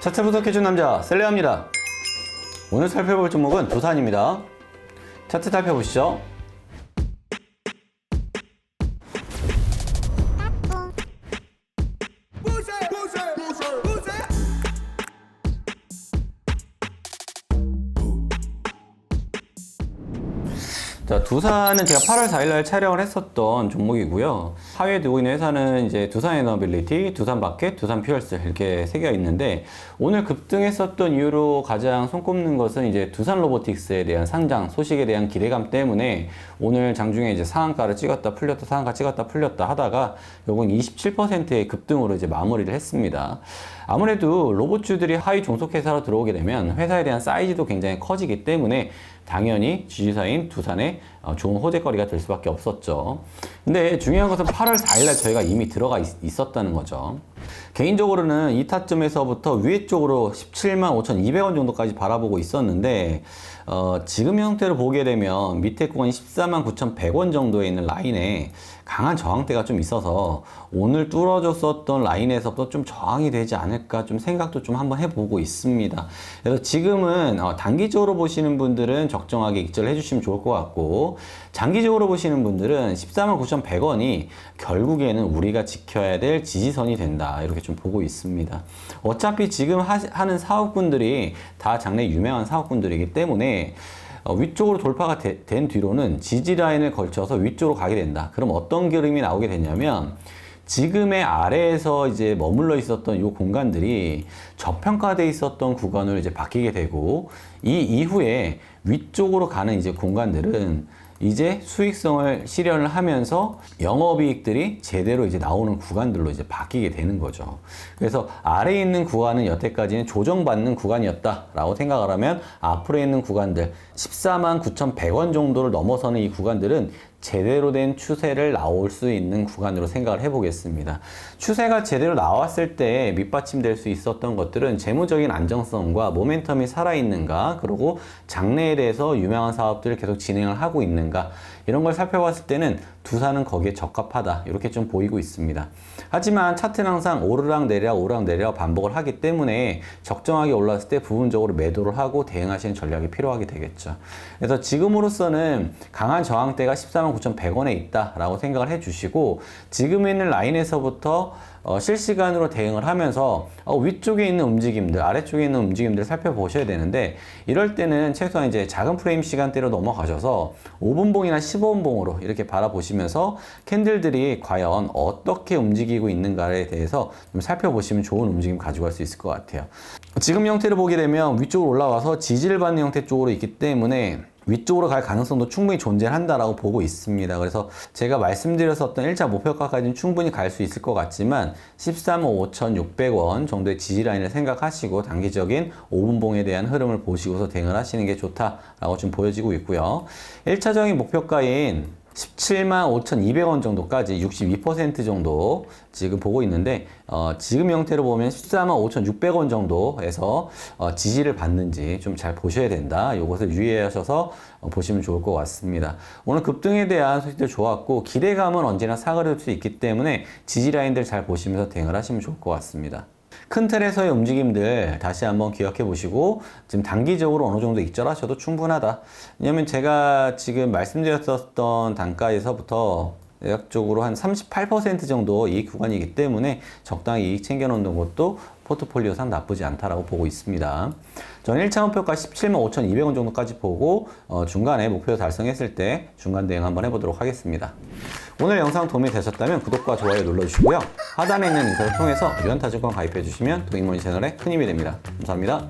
차트 분석해준 남자 셀레아입니다. 오늘 살펴볼 종목은 두산입니다. 차트 살펴보시죠. 자, 두산은 제가 8월 4일날 촬영을 했었던 종목이고요. 하위에 두고 있는 회사는 이제 두산 에너빌리티, 두산 마켓, 두산 퓨얼스 이렇게 세 개가 있는데 오늘 급등했었던 이유로 가장 손꼽는 것은 이제 두산 로보틱스에 대한 상장 소식에 대한 기대감 때문에 오늘 장중에 이제 상한가를 찍었다 풀렸다 상한가 찍었다 풀렸다 하다가 요건 27%의 급등으로 이제 마무리를 했습니다. 아무래도 로봇주들이 하위 종속회사로 들어오게 되면 회사에 대한 사이즈도 굉장히 커지기 때문에 당연히 지주사인 두산에 어, 좋은 호재거리가 될 수밖에 없었죠. 근데 중요한 것은 8월 4일날 저희가 이미 들어가 있, 었다는 거죠. 개인적으로는 이 타점에서부터 위에 쪽으로 17만 5,200원 정도까지 바라보고 있었는데 어, 지금 형태로 보게 되면 밑에 구간이 14만 9,100원 정도에 있는 라인에 강한 저항대가 좀 있어서 오늘 뚫어졌었던 라인에서부터 좀 저항이 되지 않을까 좀 생각도 좀 한번 해보고 있습니다. 그래서 지금은 어, 단기적으로 보시는 분들은 적정하게 익절을 해주시면 좋을 것 같고 장기적으로 보시는 분들은 14만 9,100원이 결국에는 우리가 지켜야 될 지지선이 된다 이렇게 좀 보고 있습니다. 어차피 지금 하, 하는 사업군들이 다 장래 유명한 사업군들이기 때문에 어, 위쪽으로 돌파가 되- 된 뒤로는 지지 라인을 걸쳐서 위쪽으로 가게 된다. 그럼 어떤 그림이 나오게 되냐면 지금의 아래에서 이제 머물러 있었던 이 공간들이 저평가돼 있었던 구간으로 이제 바뀌게 되고 이 이후에 위쪽으로 가는 이제 공간들은 이제 수익성을 실현을 하면서 영업이익들이 제대로 이제 나오는 구간들로 이제 바뀌게 되는 거죠. 그래서 아래에 있는 구간은 여태까지는 조정받는 구간이었다라고 생각을 하면 앞으로 있는 구간들 14만 9,100원 정도를 넘어서는 이 구간들은 제대로 된 추세를 나올 수 있는 구간으로 생각을 해보겠습니다. 추세가 제대로 나왔을 때 밑받침될 수 있었던 것들은 재무적인 안정성과 모멘텀이 살아있는가, 그리고 장래에 대해서 유명한 사업들을 계속 진행을 하고 있는가, 이런 걸 살펴봤을 때는 두산은 거기에 적합하다, 이렇게 좀 보이고 있습니다. 하지만 차트는 항상 오르락 내리락 오르락 내리락 반복을 하기 때문에 적정하게 올랐을 때 부분적으로 매도를 하고 대응하시는 전략이 필요하게 되겠죠. 그래서 지금으로서는 강한 저항대가 13 49,100원에 있다라고 생각을 해주시고 지금 있는 라인에서부터 어, 실시간으로 대응을 하면서 어, 위쪽에 있는 움직임들, 아래쪽에 있는 움직임들 살펴보셔야 되는데 이럴 때는 최소한 이제 작은 프레임 시간대로 넘어가셔서 5분봉이나 15분봉으로 이렇게 바라보시면서 캔들들이 과연 어떻게 움직이고 있는가에 대해서 좀 살펴보시면 좋은 움직임 가져갈 수 있을 것 같아요. 지금 형태를 보게 되면 위쪽으로 올라와서 지지를 받는 형태 쪽으로 있기 때문에 위쪽으로 갈 가능성도 충분히 존재한다라고 보고 있습니다. 그래서 제가 말씀드렸었던 1차 목표가까지는 충분히 갈 수 있을 것 같지만 13만 5,600원 정도의 지지 라인을 생각하시고 단기적인 5분봉에 대한 흐름을 보시고서 대응을 하시는 게 좋다라고 좀 보여지고 있고요. 1차적인 목표가인 17만 5,200원 정도까지 62% 정도 지금 보고 있는데 어, 지금 형태로 보면 14만 5,600원 정도에서 어, 지지를 받는지 좀 잘 보셔야 된다. 이것을 유의하셔서 어, 보시면 좋을 것 같습니다. 오늘 급등에 대한 소식들 좋았고 기대감은 언제나 사그릴 수 있기 때문에 지지 라인들 잘 보시면서 대응을 하시면 좋을 것 같습니다. 큰 틀에서의 움직임들 다시 한번 기억해 보시고 지금 단기적으로 어느 정도 익절하셔도 충분하다. 왜냐면 제가 지금 말씀드렸었던 단가에서부터 대략적으로 한 38% 정도 이익 구간이기 때문에 적당히 이익 챙겨놓는 것도 포트폴리오상 나쁘지 않다라고 보고 있습니다. 저는 1차 목표가 17만 5,200원 정도까지 보고 어, 중간에 목표 달성했을 때 중간 대응 한번 해보도록 하겠습니다. 오늘 영상 도움이 되셨다면 구독과 좋아요 눌러주시고요. 하단에 있는 링크를 통해서 유연타증권 가입해 주시면 도잉모니 채널에 큰 힘이 됩니다. 감사합니다.